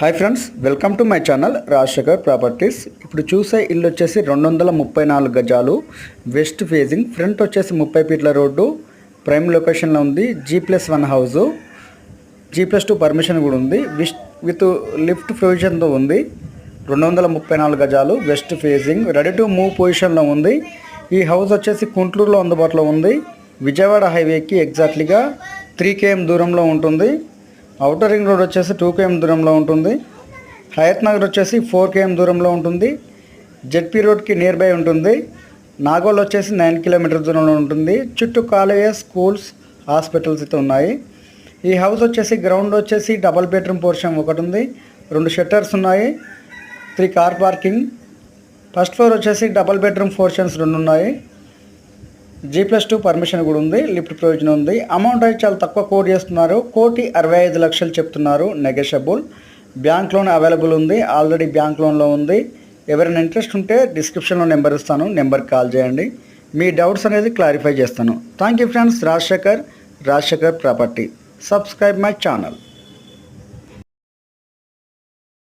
Hi friends welcome to my channel Rajasekhar properties ఇప్పుడు చూసే ఇల్లు వచ్చేసి రెండు వందల ముప్పై నాలుగు గజాలు. వెస్ట్ ఫేజింగ్ ఫ్రంట్ వచ్చేసి ముప్పై ఫీట్ల రోడ్డు. ప్రైమ్ లొకేషన్లో ఉంది G plus one house G plus two permission కూడా ఉంది. విష్ విత్ లిఫ్ట్ ప్రొవిజన్తో ఉంది. రెండు వందల ముప్పై నాలుగు గజాలు west facing ready to move పొజిషన్లో ఉంది. ఈ హౌస్ వచ్చేసి కుంట్లూరులో అందుబాటులో ఉంది. విజయవాడ హైవేకి ఎగ్జాక్ట్లీగా త్రీ కేఎం దూరంలో ఉంటుంది. అవుటర్ రింగ్ రోడ్ వచ్చేసి టూ కేఎం దూరంలో ఉంటుంది. హయత్ నగర్ వచ్చేసి ఫోర్ కేఎం దూరంలో ఉంటుంది. జెడ్పీ రోడ్కి నియర్ బై ఉంటుంది. నాగోల్ వచ్చేసి నైన్ కిలోమీటర్ దూరంలో ఉంటుంది. చుట్టూ కాలేజెస్ స్కూల్స్ హాస్పిటల్స్ అయితే ఉన్నాయి. ఈ హౌస్ వచ్చేసి గ్రౌండ్ వచ్చేసి డబల్ బెడ్రూమ్ పోర్షన్ ఒకటి ఉంది. రెండు షట్టర్స్ ఉన్నాయి. Three car parking first floor వచ్చేసి డబల్ బెడ్రూమ్ పోర్షన్స్ రెండు ఉన్నాయి. జీ ప్లస్ టూ పర్మిషన్ కూడా ఉంది లిఫ్ట్ ప్రయోజనం ఉంది. అమౌంట్ అయితే చాలా తక్కువ కోట్ చేస్తున్నారు. కోటి అరవై ఐదు లక్షలు చెప్తున్నారు నెగషబుల్ బ్యాంక్ లోన్ అవైలబుల్ ఉంది ఆల్రెడీ బ్యాంక్ లోన్లో ఉంది. ఎవరైనా ఇంట్రెస్ట్ ఉంటే డిస్క్రిప్షన్లో నెంబర్ ఇస్తాను నెంబర్కి కాల్ చేయండి. మీ డౌట్స్ అనేది క్లారిఫై చేస్తాను. Thank you friends Rajasekhar Rajasekhar property subscribe my channel